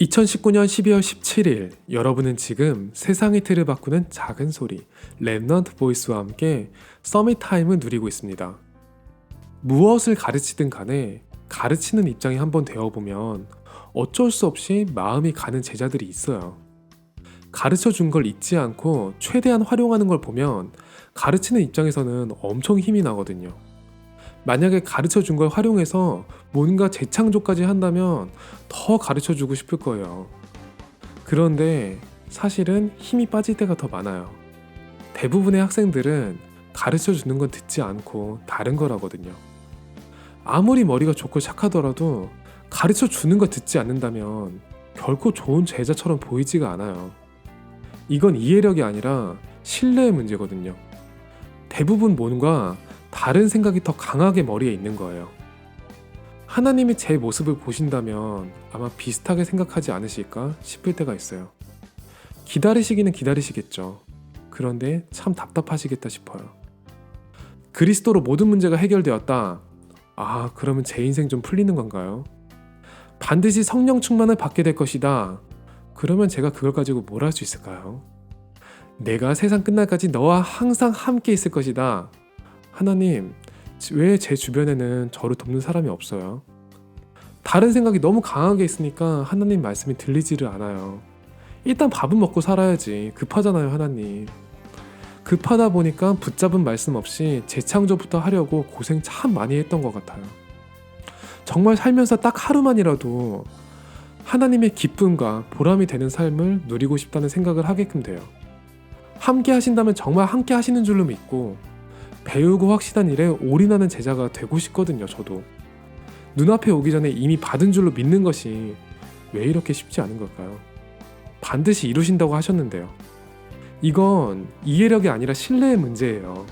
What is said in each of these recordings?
2019년 12월 17일 여러분은 지금 세상의 틀을 바꾸는 작은 소리 랩넌트 보이스와 함께 서밋 타임을 누리고 있습니다. 무엇을 가르치든 간에 가르치는 입장이 한번 되어보면 어쩔 수 없이 마음이 가는 제자들이 있어요. 가르쳐 준 걸 잊지 않고 최대한 활용하는 걸 보면 가르치는 입장에서는 엄청 힘이 나거든요. 만약에 가르쳐 준 걸 활용해서 뭔가 재창조까지 한다면 더 가르쳐 주고 싶을 거예요. 그런데 사실은 힘이 빠질 때가 더 많아요. 대부분의 학생들은 가르쳐 주는 건 듣지 않고 다른 거라거든요. 아무리 머리가 좋고 착하더라도 가르쳐 주는 거 듣지 않는다면 결코 좋은 제자처럼 보이지가 않아요. 이건 이해력이 아니라 신뢰의 문제거든요. 대부분 뭔가 다른 생각이 더 강하게 머리에 있는 거예요. 하나님이 제 모습을 보신다면 아마 비슷하게 생각하지 않으실까 싶을 때가 있어요. 기다리시기는 기다리시겠죠. 그런데 참 답답하시겠다 싶어요. 그리스도로 모든 문제가 해결되었다. 아, 그러면 제 인생 좀 풀리는 건가요? 반드시 성령 충만을 받게 될 것이다. 그러면 제가 그걸 가지고 뭘 할 수 있을까요? 내가 세상 끝날까지 너와 항상 함께 있을 것이다. 하나님, 왜 제 주변에는 저를 돕는 사람이 없어요? 다른 생각이 너무 강하게 있으니까 하나님 말씀이 들리지를 않아요. 일단 밥은 먹고 살아야지. 급하잖아요, 하나님. 급하다 보니까 붙잡은 말씀 없이 재창조부터 하려고 고생 참 많이 했던 것 같아요. 정말 살면서 딱 하루만이라도 하나님의 기쁨과 보람이 되는 삶을 누리고 싶다는 생각을 하게끔 돼요. 함께 하신다면 정말 함께 하시는 줄로 믿고 배우고 확실한 일에 올인하는 제자가 되고 싶거든요, 저도. 눈앞에 오기 전에 이미 받은 줄로 믿는 것이 왜 이렇게 쉽지 않은 걸까요? 반드시 이루신다고 하셨는데요. 이건 이해력이 아니라 신뢰의 문제예요.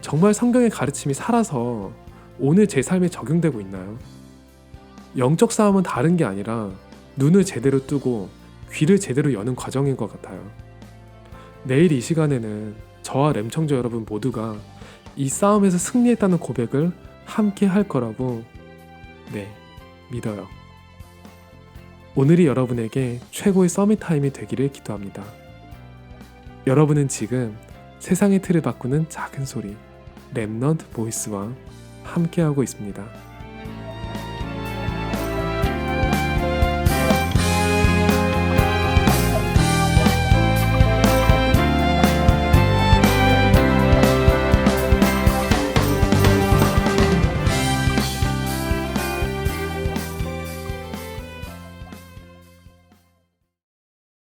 정말 성경의 가르침이 살아서 오늘 제 삶에 적용되고 있나요? 영적 싸움은 다른 게 아니라 눈을 제대로 뜨고 귀를 제대로 여는 과정인 것 같아요. 내일 이 시간에는 저와 램 청자 여러분 모두가 이 싸움에서 승리했다는 고백을 함께 할 거라고 네 믿어요. 오늘이 여러분에게 최고의 서밋 타임이 되기를 기도합니다. 여러분은 지금 세상의 틀을 바꾸는 작은 소리 랩넌트 보이스와 함께하고 있습니다.